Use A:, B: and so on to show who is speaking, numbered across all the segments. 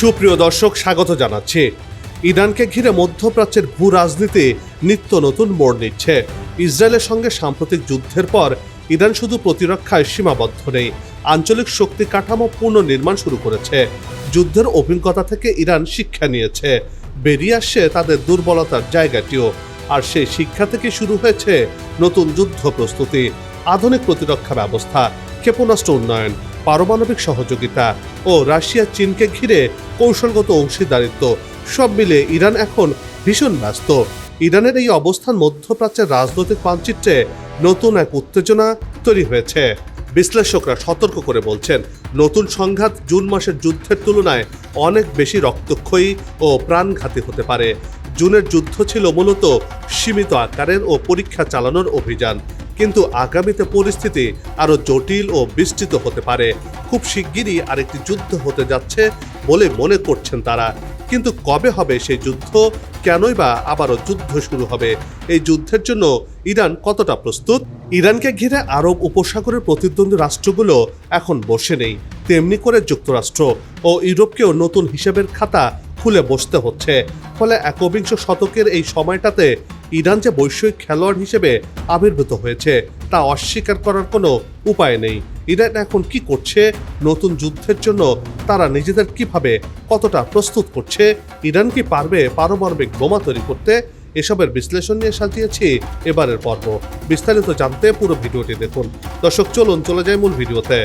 A: সুপ্রিয় দর্শক, স্বাগত জানাচ্ছি। ইরানকে ঘিরে মধ্যপ্রাচ্যের ভূ রাজনীতি নিত্য নতুন মোড় নিচ্ছে। ইসরায়েলের সঙ্গে সাম্প্রতিক যুদ্ধের পর ইরান শুধু প্রতিরক্ষায় সীমাবদ্ধ নেই, আঞ্চলিক শক্তি কাঠামো পুনর্নির্মাণ শুরু করেছে। যুদ্ধের অভিজ্ঞতা থেকে ইরান শিক্ষা নিয়েছে। বেরিয়ে আসছে তাদের দুর্বলতার জায়গাটিও। আর সেই শিক্ষা থেকে শুরু হয়েছে নতুন যুদ্ধ প্রস্তুতি, আধুনিক প্রতিরক্ষা ব্যবস্থা, ক্ষেপণাস্ত্র উন্নয়ন পারমাণবিক সহযোগিতা ও রাশিয়া চীনকে ঘিরে কৌশলগত অংশীদারিত্ব, সব মিলে ইরান এখন ভীষণ ব্যস্ত। ইরানের এই অবস্থান মধ্যপ্রাচ্যের রাজনৈতিক মানচিত্রে নতুন এক উত্তেজনা তৈরি হয়েছে। বিশ্লেষকরা সতর্ক করে বলছেন, নতুন সংঘাত জুন মাসের যুদ্ধের তুলনায় অনেক বেশি রক্তক্ষয়ী ও প্রাণঘাতী হতে পারে। জুনের যুদ্ধ ছিল মূলত সীমিত আকারের ও পরীক্ষা চালানোর অভিযান। কিন্তু আগামীতে পরিস্থিতি আরও জটিল ও বিস্তৃত হতে পারে। খুব শিগগিরই আরেকটি যুদ্ধ হতে যাচ্ছে বলে মনে করছেন তারা। কিন্তু কবে হবে সেই যুদ্ধ? কেনই বা আবারও যুদ্ধ শুরু হবে? এই যুদ্ধের জন্য ইরান কতটা প্রস্তুত? ইরানকে ঘিরে আরব উপসাগরের প্রতিদ্বন্দ্বী রাষ্ট্রগুলো এখন বসে নেই। তেমনি করে যুক্তরাষ্ট্র ও ইউরোপকেও নতুন হিসেবের খাতা খুলে বসতে হচ্ছে। ফলে একবিংশ শতকের এই সময়টাতে ইরান যে বৈশ্বিক খেলোয়াড় হিসেবে আবির্ভূত হয়েছে, তা অস্বীকার করার কোনো উপায় নেই। ইরান এখন কি করছে? নতুন যুদ্ধের জন্য তারা নিজেদের কীভাবে কতটা প্রস্তুত করছে? ইরান কি পারবে পারমাণবিক বোমা তৈরি করতে? এসবের বিশ্লেষণ নিয়ে সাজিয়েছি এবারের পর্ব। বিস্তারিত জানতে পুরো ভিডিওটি দেখুন। দর্শক, চলুন চলে যায় মূল ভিডিওতে।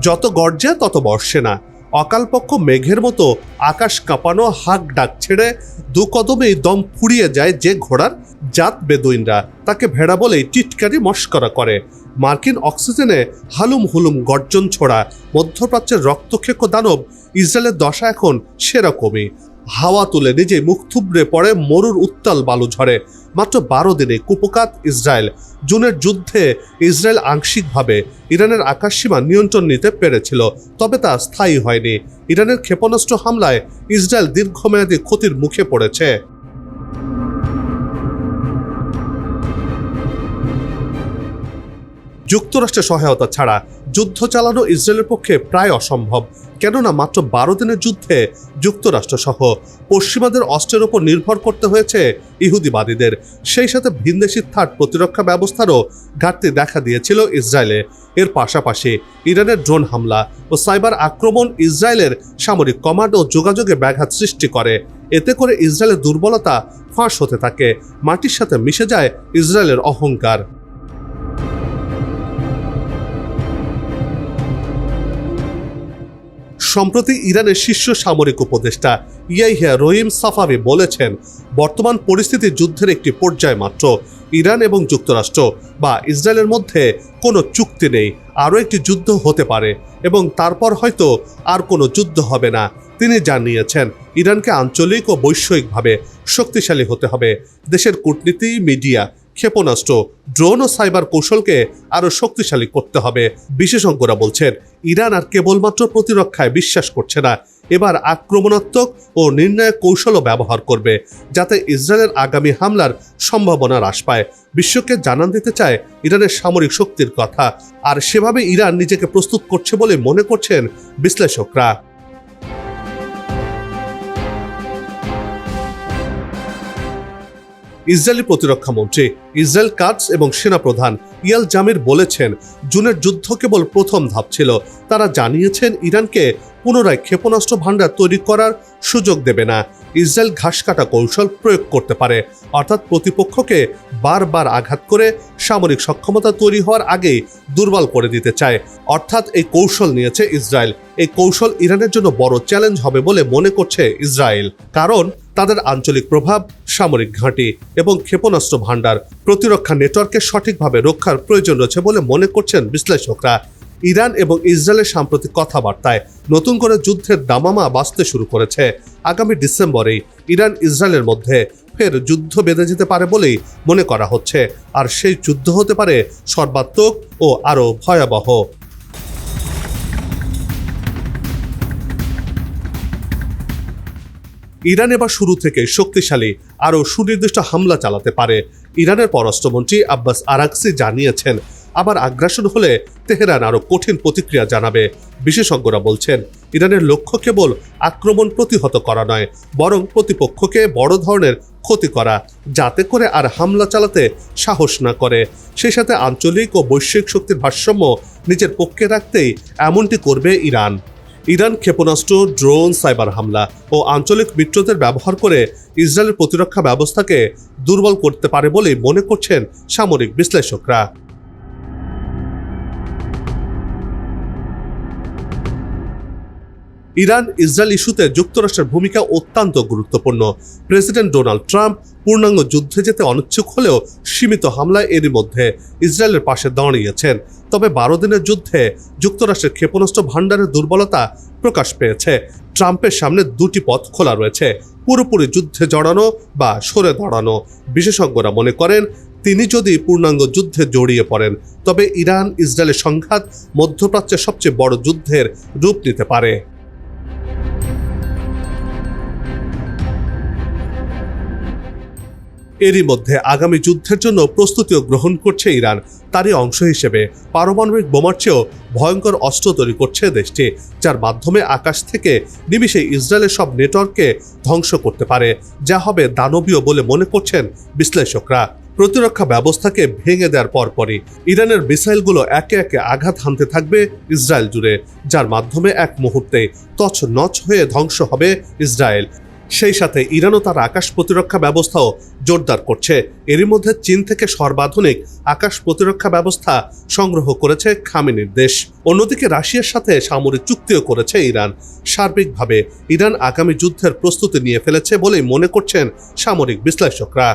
A: যত গর্জে তত বর্ষে না। অকালপক্ষ মেঘের মতো আকাশ কাঁপানো হাক ডাক ছেড়ে দু কদমেই দম ফুরিয়ে যায় যে ঘোড়ার জাত বেদুইনরা। তাকে ভেড়া বলেই টিটকারি মস্করা করে। মার্কিন অক্সিজেনে হালুম হুলুম গর্জন ছোড়া। মধ্যপ্রাচ্যের রক্তক্ষেক দানব ইসরায়েলের দশা এখন সেরকমই। হাওয়া তুলে নিজে মুখ থুবড়ে পড়ে মরুর উত্তাল বালু ঝরে। মাত্র বারো দিনে কুপকাত ইসরায়েল। জুনের যুদ্ধে ইসরায়েল আংশিকভাবে ইরানের আকাশসীমা নিয়ন্ত্রণ নিতে পেরেছিল, তবে তা স্থায়ী হয়নি। ইরানের ক্ষেপণাস্ত্র হামলায় ইসরায়েল দীর্ঘমেয়াদী ক্ষতির মুখে পড়েছে। যুক্তরাষ্ট্রের সহায়তা ছাড়া যুদ্ধ চালানো ইসরায়েলের পক্ষে প্রায় অসম্ভব। কেননা মাত্র বারো দিনের যুদ্ধে যুক্তরাষ্ট্র সহ পশ্চিমাদের অস্ত্রের ওপর নির্ভর করতে হয়েছে ইহুদিবাদীদের। সেই সাথে ভিনদেশি থার্ড প্রতিরক্ষা ব্যবস্থারও ঘাটতি দেখা দিয়েছিল ইসরায়েলে। এর পাশাপাশি ইরানের ড্রোন হামলা ও সাইবার আক্রমণ ইসরায়েলের সামরিক কমান্ড ও যোগাযোগে ব্যাঘাত সৃষ্টি করে। এতে করে ইসরায়েলের দুর্বলতা ফাঁস হতে থাকে, মাটির সাথে মিশে যায় ইসরায়েলের অহংকার। সম্প্রতি ইরানের শীর্ষ সামরিক উপদেষ্টা ইয়াইহিয়া রহিম সাফাবি বলেছেন, বর্তমান পরিস্থিতি যুদ্ধের একটি পর্যায় মাত্র। ইরান এবং যুক্তরাষ্ট্র বা ইসরায়েলের মধ্যে কোনো চুক্তি নেই, আরও একটি যুদ্ধ হতে পারে এবং তারপর হয়তো আর কোনো যুদ্ধ হবে না। তিনি জানিয়েছেন, ইরানকে আঞ্চলিক ও বৈষয়িকভাবে শক্তিশালী হতে হবে। দেশের কূটনীতি, মিডিয়া ক্ষেপণাস্ত্র, ড্রোন ও সাইবার কৌশলকে আরও শক্তিশালী করতে হবে, বিশেষজ্ঞরা বলছেন। ইরান আর কেবলমাত্র প্রতিরক্ষায় বিশ্বাস করছে না। এবার আক্রমণাত্মক ও নির্ণায়ক কৌশলও ব্যবহার করবে, যাতে ইসরায়েলের আগামী হামলার সম্ভাবনা হ্রাস পায়। বিশ্বকে জানান দিতে চায় ইরানের সামরিক শক্তির কথা। আর সেভাবে ইরান নিজেকে প্রস্তুত করছে বলে মনে করছেন বিশ্লেষকরা। ইসরায়েলি প্রতিরক্ষা মন্ত্রী ইসরায়েল কাটস এবং সেনাপ্রধান ইয়াল জামির বলেছেন, জুনের যুদ্ধ কেবল প্রথম ধাপ ছিল। তারা জানিয়েছেন, ইরানকে পুনরায় ক্ষেপণাস্ত্র ভাণ্ডার তৈরি করার সুযোগ দেবে না। ইসরায়েল ঘাস কাটা কৌশল প্রয়োগ করতে পারে, অর্থাৎ প্রতিপক্ষকে বারবার আঘাত করে সামরিক সক্ষমতা তৈরি হওয়ার আগেই দুর্বল করে দিতে চায়। অর্থাৎ এই কৌশল নিয়েছে ইসরায়েল। এই কৌশল ইরানের জন্য বড় চ্যালেঞ্জ হবে বলে মনে করছে ইসরায়েল। কারণ তাদের আঞ্চলিক প্রভাব, সামরিক ঘাঁটি এবং ক্ষেপণাস্ত্র ভাণ্ডার প্রতিরক্ষা নেটওয়ার্কে সঠিকভাবে রক্ষার প্রয়োজন রয়েছে বলে মনে করছেন বিশ্লেষকরা। ইরান এবং ইসরায়েলের সাম্প্রতিক কথাবার্তায় নতুন করে যুদ্ধের দামামা বাঁচতে শুরু করেছে। আগামী ডিসেম্বরেই ইরান ইসরায়েলের মধ্যে ফের যুদ্ধ বেঁধে যেতে পারে বলেই মনে করা হচ্ছে। আর সেই যুদ্ধ হতে পারে সর্বাত্মক ও আরও ভয়াবহ। ইরান এবার শুরু থেকে শক্তিশালী আরও সুনির্দিষ্ট হামলা চালাতে পারে। ইরানের পররাষ্ট্রমন্ত্রী আব্বাস আরাকসি জানিয়েছেন, আবার আগ্রাসন হলে তেহরান আরও কঠিন প্রতিক্রিয়া জানাবে। বিশেষজ্ঞরা বলছেন, ইরানের লক্ষ্য কেবল আক্রমণ প্রতিহত করা নয়, বরং প্রতিপক্ষকে বড় ধরনের ক্ষতি করা, যাতে করে আর হামলা চালাতে সাহস না করে। সেই সাথে আঞ্চলিক ও বৈশ্বিক শক্তির ভারসাম্য নিজের পক্ষে রাখতেই এমনটি করবে ইরান। ইরান ক্ষেপণাস্ত্র, ড্রোন, সাইবার হামলা ও আঞ্চলিক মিত্রদের ব্যবহার করে ইসরায়েলের প্রতিরক্ষা ব্যবস্থাকে দুর্বল করতে পারে বলে মনে করছেন সামরিক বিশ্লেষকরা। ইরান ইসরায়েল ইস্যুতে যুক্তরাষ্ট্রের ভূমিকা অত্যন্ত গুরুত্বপূর্ণ। প্রেসিডেন্ট ডোনাল্ড ট্রাম্প পূর্ণাঙ্গ যুদ্ধে যেতে অনিচ্ছুক হলেও সীমিত হামলায় এরই মধ্যে ইসরায়েলের পাশে দাঁড়িয়েছেন। তবে বারো দিনের যুদ্ধে যুক্তরাষ্ট্রের ক্ষেপণাস্ত্র ভাণ্ডারের দুর্বলতা প্রকাশ পেয়েছে। ট্রাম্পের সামনে দুটি পথ খোলা রয়েছে, পুরোপুরি যুদ্ধে জড়ানো বা সরে দাঁড়ানো। বিশেষজ্ঞরা মনে করেন, তিনি যদি পূর্ণাঙ্গ যুদ্ধে জড়িয়ে পড়েন, তবে ইরান ইসরায়েলের সংঘাত মধ্যপ্রাচ্যের সবচেয়ে বড় যুদ্ধের রূপ নিতে পারে। এরই মধ্যে আগামী যুদ্ধের জন্য প্রস্তুতিও গ্রহণ করছে ইরান। তারই অংশ হিসেবে পারমাণবিক বোমার চেয়েও ভয়ঙ্কর অস্ত্র তৈরি করছে দেশটি, যার মাধ্যমে আকাশ থেকে নিমিষে ইসরায়েলের সব নেটওয়ার্ককে ধ্বংস করতে পারে। যা হবে দানবীয় বলে মনে করছেন বিশ্লেষকরা। প্রতিরক্ষা ব্যবস্থাকে ভেঙে দেওয়ার পরপরই ইরানের মিসাইলগুলো একে একে আঘাত হানতে থাকবে ইসরায়েল জুড়ে, যার মাধ্যমে এক মুহূর্তে তছ নচ হয়ে ধ্বংস হবে ইসরায়েল। সেই সাথে ইরানও তার আকাশ প্রতিরক্ষা ব্যবস্থাও জোরদার করছে। এরই মধ্যে চীন থেকে সর্বাধুনিক আকাশ প্রতিরক্ষা ব্যবস্থা সংগ্রহ করেছে খামেনির দেশ। অন্যদিকে রাশিয়ার সাথে সামরিক চুক্তিও করেছে ইরান। সার্বিকভাবে ইরান আগামী যুদ্ধের প্রস্তুতি নিয়ে ফেলেছে বলেই মনে করছেন সামরিক বিশ্লেষকরা।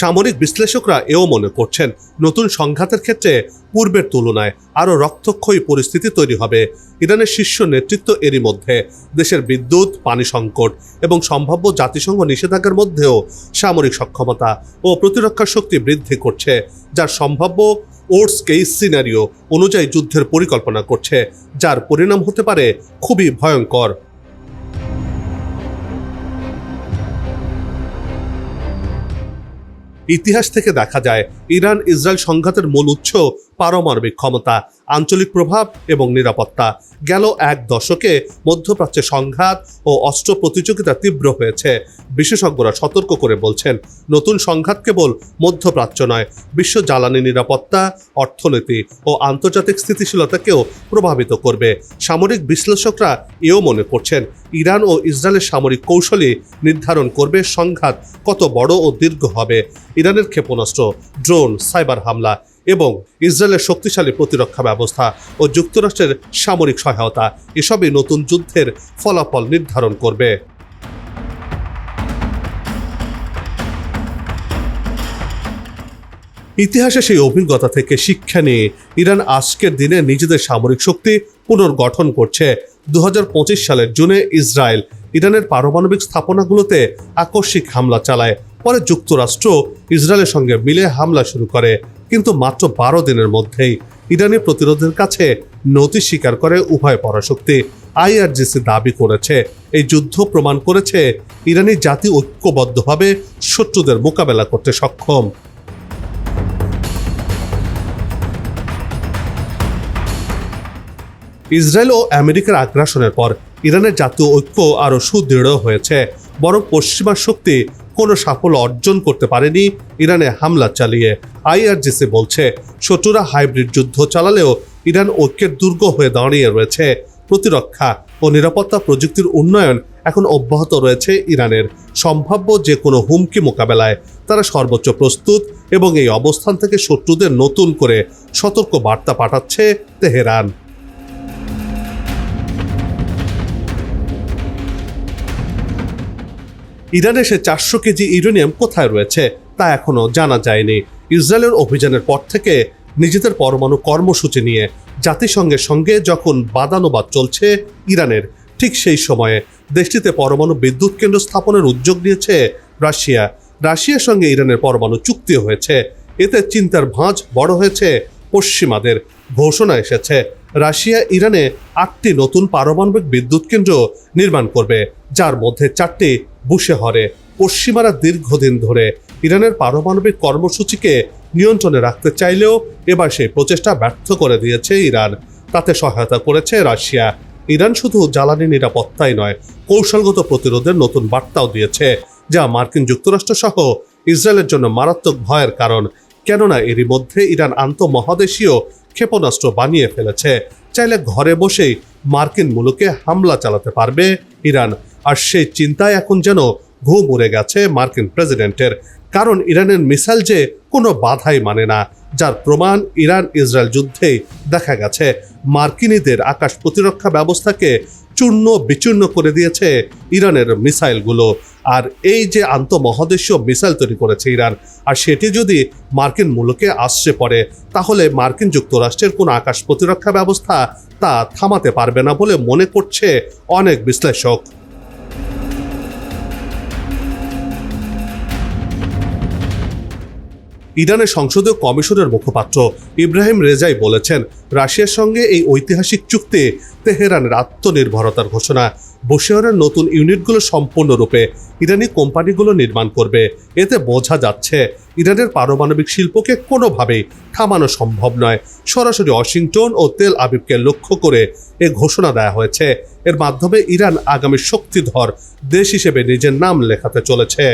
A: সামরিক বিশ্লেষকরা এও মনে করছেন, নতুন সংঘাতের ক্ষেত্রে পূর্বের তুলনায় আরও রক্তক্ষয়ী পরিস্থিতি তৈরি হবে। ইরানের শীর্ষ নেতৃত্ব এরই মধ্যে দেশের বিদ্যুৎ, পানি সংকট এবং সম্ভাব্য জাতিসংঘ নিষেধাজ্ঞার মধ্যেও সামরিক সক্ষমতা ও প্রতিরক্ষা শক্তি বৃদ্ধি করছে, যার সম্ভাব্য ওর্স কেস সিনারিও অনুযায়ী যুদ্ধের পরিকল্পনা করছে, যার পরিণাম হতে পারে খুবই ভয়ঙ্কর। ইতিহাস থেকে দেখা যায় ইরান ইসরায়েল সংঘাতের মূল উৎস পারমাণবিক ক্ষমতা, আঞ্চলিক প্রভাব এবং নিরাপত্তা গেল এক দশকে মধ্যপ্রাচ্যে সংঘাত ও অস্ত্র প্রতিযোগিতা তীব্র হয়েছে। বিশেষজ্ঞরা সতর্ক করে বলছেন, নতুন সংঘাত কেবল মধ্যপ্রাচ্য নয়, বিশ্ব জ্বালানি নিরাপত্তা, অর্থনীতি ও আন্তর্জাতিক স্থিতিশীলতাকেও প্রভাবিত করবে। সামরিক বিশ্লেষকরা এও মনে করছেন, ইরান ও ইসরায়েলের সামরিক কৌশলই নির্ধারণ করবে সংঘাত কত বড় ও দীর্ঘ হবে। ইরানের ক্ষেপণাস্ত্র, ড্রোন, সাইবার হামলা এবং ইসরায়েলের শক্তিশালী প্রতিরক্ষা ব্যবস্থা ও যুক্তরাষ্ট্রের সামরিক সহায়তা এসবই নতুন যুদ্ধের ফলাফল নির্ধারণ করবে। ইতিহাসে সেই অভিজ্ঞতা থেকে শিক্ষা নিয়ে ইরান আজকের দিনে নিজেদের সামরিক শক্তি পুনর্গঠন করছে। দু হাজার পঁচিশ সালের জুনে ইসরায়েল ইরানের পারমাণবিক স্থাপনাগুলোতে আকস্মিক হামলা চালায়। পরে যুক্তরাষ্ট্র ইসরায়েলের সঙ্গে মিলে হামলা শুরু করে। কিন্তু মাত্র বারো দিনের মধ্যেই ইরানি প্রতিরোধের কাছে নতি স্বীকার করে উভয় পরাশক্তি আইআরজিসি দাবি করেছে। এই যুদ্ধ প্রমাণ করেছে ইরানি জাতি ঐক্যবদ্ধভাবে শত্রুদের মোকাবেলা করতে সক্ষম। ইসরায়েল ও আমেরিকার আগ্রাসনের পর ইরানের জাতীয় ঐক্য আরও সুদৃঢ় হয়েছে, বরং পশ্চিমা শক্তি কোনো সাফল্য অর্জন করতে পারেনি, ইরানে হামলা চালিয়ে। আইআরজিসি বলছে, শত্রুরা হাইব্রিড যুদ্ধ চালালেও ইরান ঐক্যের দুর্গ হয়ে দাঁড়িয়ে রয়েছে। প্রতিরক্ষা ও নিরাপত্তা প্রযুক্তির উন্নয়ন এখন অব্যাহত রয়েছে ইরানের। সম্ভাব্য যে কোনো হুমকি মোকাবেলায় তারা সর্বোচ্চ প্রস্তুত এবং এই অবস্থান থেকে শত্রুদের নতুন করে সতর্ক বার্তা পাঠাচ্ছে তেহরান। ইরানে সে চারশো কেজি ইউরেনিয়াম কোথায় রয়েছে তা এখনও জানা যায়নি। ইসরায়েলের অভিযানের পর থেকে নিজেদের পরমাণু কর্মসূচি নিয়ে জাতিসংঘের সঙ্গে যখন বাদানুবাদ চলছে ইরানের, ঠিক সেই সময়ে দেশটিতে পরমাণু বিদ্যুৎ কেন্দ্র স্থাপনের উদ্যোগ নিয়েছে রাশিয়া। রাশিয়ার সঙ্গে ইরানের পরমাণু চুক্তি হয়েছে। এতে চিন্তার ভাঁজ বড় হয়েছে পশ্চিমাদের। ঘোষণা এসেছে, রাশিয়া ইরানে আটটি নতুন পারমাণবিক বিদ্যুৎ কেন্দ্র নির্মাণ করবে, যার মধ্যে চারটি বুশেহরে পশ্চিমারা দীর্ঘদিন ধরে ইরানের পারমাণবিক কর্মসূচিকে নিয়ন্ত্রণে রাখতে চাইলেও এবার সেই প্রচেষ্টা ব্যর্থ করে দিয়েছে ইরান। তাতে সহায়তা করেছে রাশিয়া। ইরান শুধু জ্বালানি নিরাপত্তাই নয়, কৌশলগত প্রতিরোধের নতুন বার্তাও দিয়েছে, যা মার্কিন যুক্তরাষ্ট্র সহ ইসরায়েলের জন্য মারাত্মক ভয়ের কারণ। কেননা এরই মধ্যে ইরান আন্তঃমহাদেশীয় ক্ষেপণাস্ত্র বানিয়ে ফেলেছে। চাইলে ঘরে বসেই মার্কিন মুলুকে হামলা চালাতে পারবে ইরান। আর সেই চিন্তায় এখন যেন ঘুম উড়ে গেছে মার্কিন প্রেসিডেন্টের। কারণ ইরানের মিসাইল যে কোনো বাধাই মানে না, যার প্রমাণ ইরান ইসরায়েল যুদ্ধেই দেখা গেছে। মার্কিনীদের আকাশ প্রতিরক্ষা ব্যবস্থাকে চূর্ণ বিচূর্ণ করে দিয়েছে ইরানের মিসাইলগুলো। আর এই যে আন্তঃমহাদেশীয় মিসাইল তৈরি করেছে ইরান, আর সেটি যদি মার্কিন মূলকে আসছে পড়ে, তাহলে মার্কিন যুক্তরাষ্ট্রের কোনো আকাশ প্রতিরক্ষা ব্যবস্থা তা থামাতে পারবে না বলে মনে করছে অনেক বিশ্লেষক। ইরানের সংসদীয় কমিশনের মুখপাত্র ইব্রাহিম রেজাই বলেছেন, রাশিয়ার সঙ্গে এই ঐতিহাসিক চুক্তি তেহরানের আত্মনির্ভরতার ঘোষণা বসিহরের নতুন ইউনিটগুলো সম্পূর্ণরূপে ইরানি কোম্পানিগুলো নির্মাণ করবে। এতে বোঝা যাচ্ছে, ইরানের পারমাণবিক শিল্পকে কোনোভাবেই থামানো সম্ভব নয়। সরাসরি ওয়াশিংটন ও তেল আবিবকে লক্ষ্য করে এ ঘোষণা দেওয়া হয়েছে। এর মাধ্যমে ইরান আগামী শক্তিধর দেশ হিসেবে নিজের নাম লেখাতে চলেছে।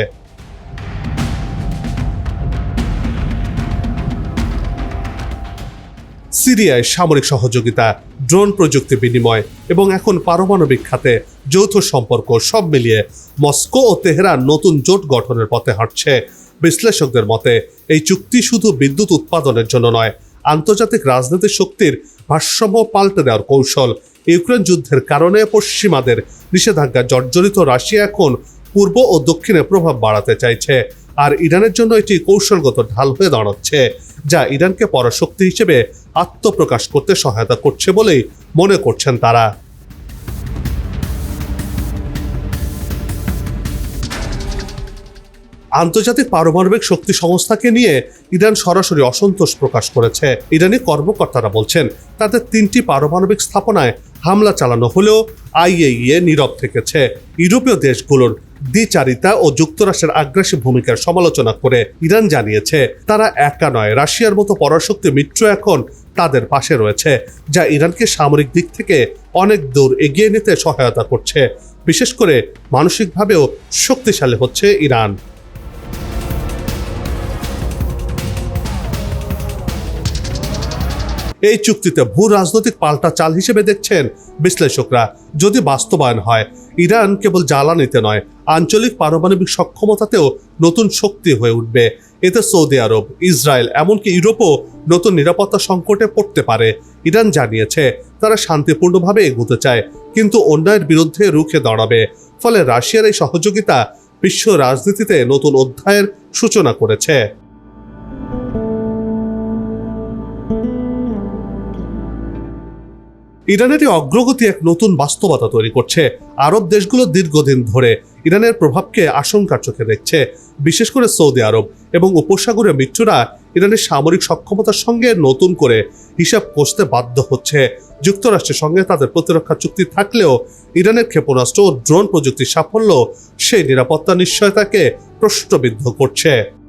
A: সিরিয়ায় সামরিক সহযোগিতা, ড্রোন প্রযুক্তি বিনিময় এবং এখন পারমাণবিক খাতে যৌথ সম্পর্ক সব মিলিয়ে মস্কো ও তেহরান নতুন জোট গঠনের পথে হাঁটছে। বিশ্লেষকদের মতে, এই চুক্তি শুধু বিদ্যুৎ উৎপাদনের জন্য নয়, আন্তর্জাতিক রাজনৈতিক শক্তির ভারসাম্য পাল্টে দেওয়ার কৌশল ইউক্রেন যুদ্ধের কারণে পশ্চিমাদের নিষেধাজ্ঞা জর্জরিত রাশিয়া এখন পূর্ব ও দক্ষিণে প্রভাব বাড়াতে চাইছে আর ইরানের জন্য এটি কৌশলগত ঢাল হয়ে দাঁড়াচ্ছে, যা ইরানকে পরাশক্তি হিসেবে আত্মপ্রকাশ করতে সহায়তা করছে বলেই মনে করছেন তারা। আন্তর্জাতিক পারমাণবিক শক্তি সংস্থাকে নিয়ে ইরান সরাসরি অসন্তোষ প্রকাশ করেছে। ইরানি কর্মকর্তারা বলছেন তাদের তিনটি পারমাণবিক স্থাপনায় হামলা চালানো হলেও আইএইএ নীরব থেকেছে। ইউরোপীয় দেশগুলোর দ্বিচারিতা ও যুক্তরাষ্ট্রের আগ্রাসী ভূমিকার সমালোচনা করে ইরান জানিয়েছে, তারা একা নয়, রাশিয়ার মতো পরাশক্তি মিত্র এখন তাদের পাশে রয়েছে, যা ইরানকে সামরিক দিক থেকে অনেক দূর এগিয়ে নিতে সহায়তা করছে। বিশেষ করে মানসিকভাবেও শক্তিশালী হচ্ছে ইরান। এই চুক্তিতে ভূ রাজনৈতিক পাল্টা চাল হিসেবে দেখছেন বিশ্লেষকরা। যদি বাস্তবায়ন হয়, ইরান কেবল জ্বালানিতে নয়, আঞ্চলিক পারমাণবিক সক্ষমতাতেও নতুন শক্তি হয়ে উঠবে। এতে সৌদি আরব, ইসরায়েল, এমনকি ইউরোপও নতুন নিরাপত্তা সংকটে পড়তে পারে। ইরান জানিয়েছে, তারা শান্তিপূর্ণভাবে এগোতে চায়, কিন্তু অন্যায়ের বিরুদ্ধে রুখে দাঁড়াবে। ফলে রাশিয়ার এই সহযোগিতা বিশ্ব রাজনীতিতে নতুন অধ্যায়ের সূচনা করেছে। ইরানের অগ্রগতি এক নতুন বাস্তবতা তৈরি করছে। আরব দেশগুলো দীর্ঘদিন ধরে ইরানের প্রভাবকে আশঙ্কার চোখে দেখছে, বিশেষ করে সৌদি আরব এবং উপসাগরীয় মিত্ররা ইরানের সামরিক সক্ষমতার সঙ্গে নতুন করে হিসাব কষতে বাধ্য হচ্ছে। যুক্তরাষ্ট্রের সঙ্গে তাদের প্রতিরক্ষা চুক্তি থাকলেও ইরানের ক্ষেপণাস্ত্র ও ড্রোন প্রযুক্তির সাফল্য সেই নিরাপত্তা নিশ্চয়তাকে প্রশ্নবিদ্ধ করছে।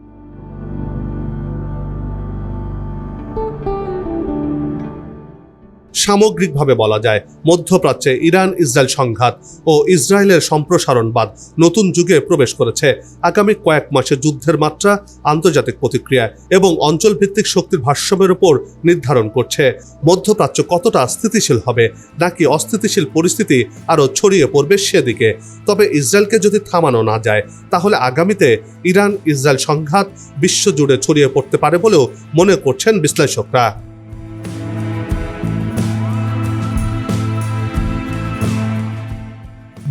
A: সামগ্রিকভাবে বলা যায়, মধ্যপ্রাচ্যে ইরান ইসরায়েল সংঘাত ও ইসরায়েলের সম্প্রসারণবাদ নতুন যুগে প্রবেশ করেছে। আগামী কয়েক মাসে যুদ্ধের মাত্রা, আন্তর্জাতিক প্রতিক্রিয়া এবং অঞ্চলভিত্তিক শক্তির ভারসাম্যের উপর নির্ধারণ করছে। মধ্যপ্রাচ্য কতটা স্থিতিশীল হবে, নাকি অস্থিতিশীল পরিস্থিতি আরও ছড়িয়ে পড়বে সেদিকে। তবে ইসরায়েলকে যদি থামানো না যায়, তাহলে আগামীতে ইরান ইসরায়েল সংঘাত বিশ্বজুড়ে ছড়িয়ে পড়তে পারে বলেও মনে করছেন বিশ্লেষকরা।